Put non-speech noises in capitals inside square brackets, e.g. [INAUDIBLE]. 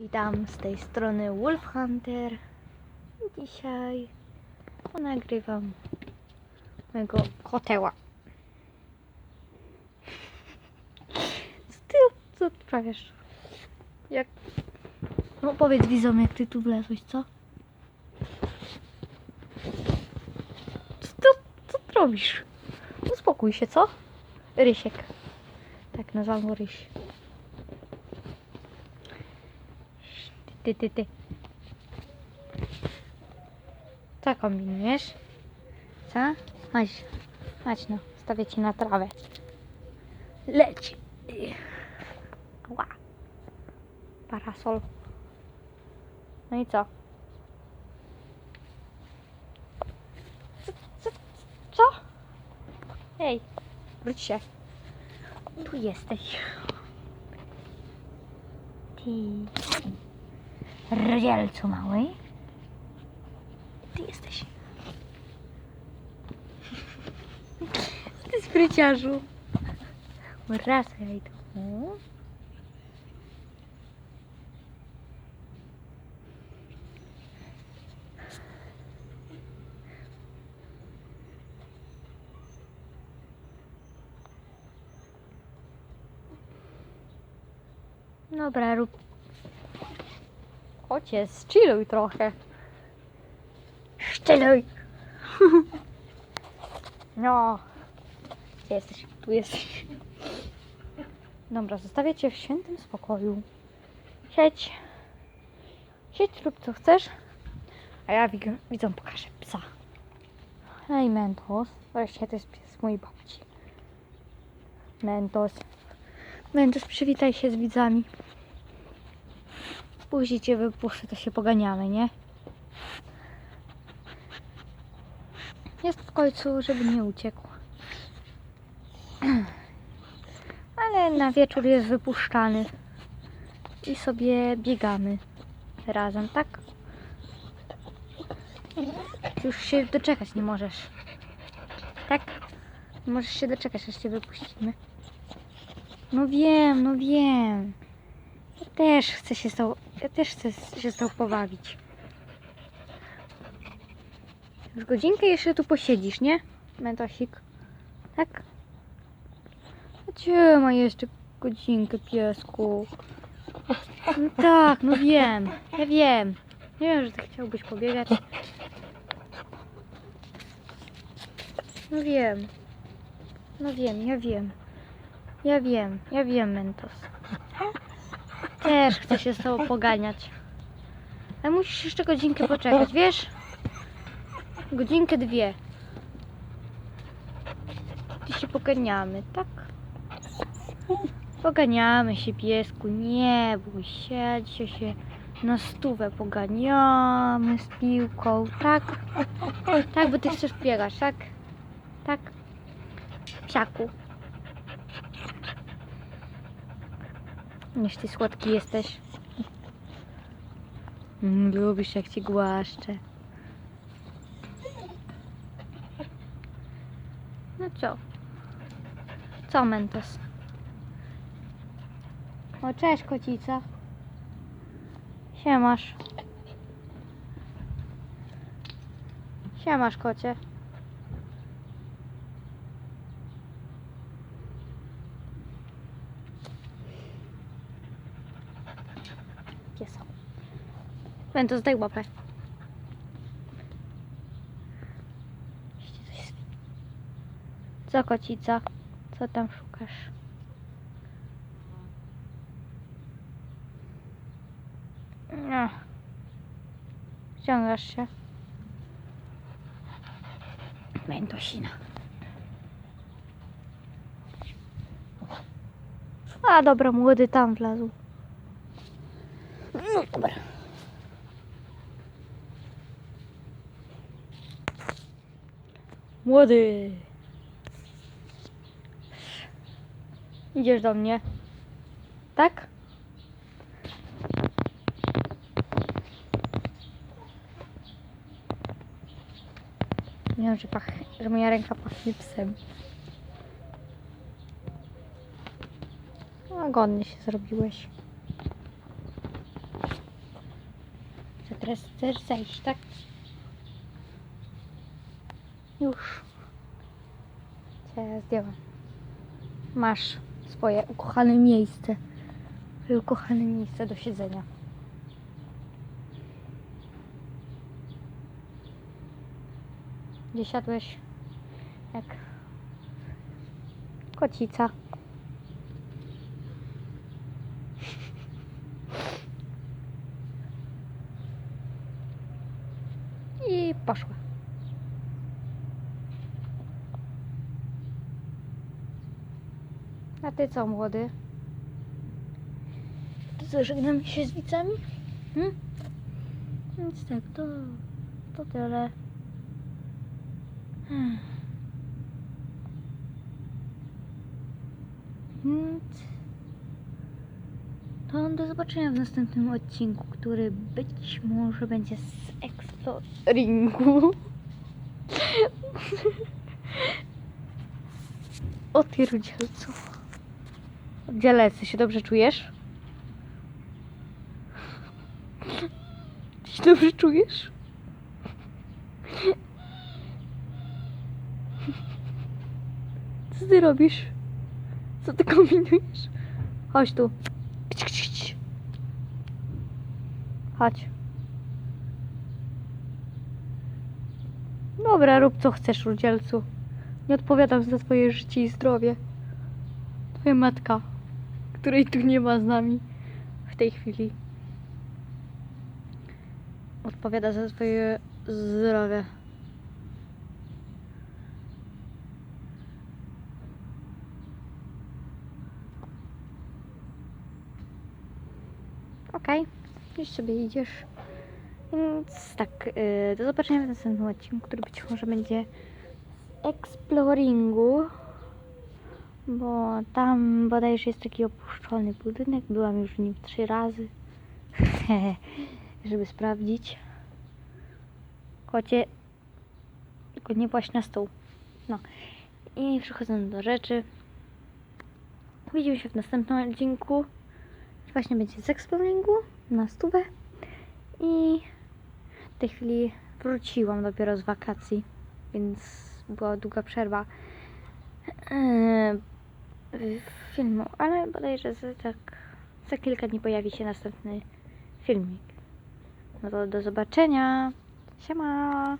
Witam z tej strony Wolf Hunter. Dzisiaj nagrywam mojego koteła. Ty co odprawiasz? Jak... No powiedz widzom, jak ty tu wlezłeś, co? Co co ty robisz? Uspokój się, co? Rysiek. Tak, nazwałam go. Ty, ty, ty. Co kombinujesz? Co? Chodź, chodź no, stawię cię na trawę. Leć. Ła. Parasol. No i? Co? Co? co? Ej, wróć się. Tu jesteś. Ty. Rdzielcu mały. Ty jesteś. Ty spryciarzu. Wracaj tu. Dobra, rób Chodźcie, chilluj trochę. Chilluj. [LAUGHS] No. Gdzie jesteś? Tu jesteś. Dobra, zostawię cię w świętym spokoju. Siedź. Siedź, rób co chcesz. A ja widzom pokażę psa. Hej, Mentos. Wreszcie to jest pies mojej babci. Mentos. Mentos, przywitaj się z widzami. Później cię wypuszczę, to się poganiamy, nie? Jest w końcu, żeby nie uciekł. [CLEARS THROAT] Ale na wieczór jest wypuszczany. I sobie biegamy razem, tak? Już się doczekać nie możesz. Tak? Nie możesz się doczekać, aż cię wypuścimy. No wiem, no wiem. Też chcę się z tą, ja też chcę się z tą pobawić. Już godzinkę jeszcze tu posiedzisz, nie? Mentosik. Tak? Gdzie ma jeszcze godzinkę, piesku? No tak, no wiem. Ja wiem. Nie wiem, że ty chciałbyś pobiegać. No wiem. No wiem, ja wiem. Ja wiem, ja wiem, Mentos. Też chcę się z tobą poganiać. Ale musisz jeszcze godzinkę poczekać, wiesz? Godzinkę, dwie. I się poganiamy, tak? Poganiamy się, piesku, nie bój się, dzisiaj się na stówę poganiamy z piłką, tak? Tak, bo ty chcesz biegać, tak? Tak? Psiaku. Ty słodki jesteś. Mm, Lubisz jak ci głaszczę. No co? Co, Mentos? O, cześć, kocica. Siemasz. Siemasz, kocie. Mentos, daj łapę. Jeszcze coś jest. Co, kocica? Co tam szukasz? No. Ściągasz się. Mentosina. A dobra, młody tam wlazł. No dobra. Młody. Idziesz do mnie. Tak? Nie wiem, że, pach, że moja ręka pachnie psem. Łagodnie się zrobiłeś. Teraz chcesz zejść, tak? Już. Cię zdjęłam. Masz swoje ukochane miejsce. Twoje ukochane miejsce do siedzenia. Gdzie siadłeś? Jak kocica. I poszła. A ty co, młody? To co, żegnamy się z widzami? Hmm? Więc tak, to, to tyle. Hmm. Więc to do zobaczenia w następnym odcinku, który być może będzie z exploringu. [LAUGHS] O ty rudzielcu. Gdzie lecę? się dobrze czujesz? Ty się dobrze czujesz? Co ty robisz? Co ty kombinujesz? Chodź tu. Chodź. Dobra, rób co chcesz, Rudzielcu. Nie odpowiadam za twoje życie i zdrowie. Twoja matka, której tu nie ma z nami w tej chwili, odpowiada za twoje zdrowie. Okej, już sobie idziesz. Więc tak, do zobaczenia w następnym odcinku, który być może będzie z exploringu. Bo tam bodajże jest taki opuszczony budynek. Byłam już w nim trzy razy. [LAUGHS] żeby sprawdzić. Kocie, tylko nie właśnie na stół. No. I przechodząc do rzeczy. Widzimy się w następnym odcinku. Właśnie będzie z exploringu na stówę. I w tej chwili wróciłam dopiero z wakacji, więc była długa przerwa yy, filmu, ale bodajże za, tak za kilka dni pojawi się następny filmik. No to do zobaczenia. Siema!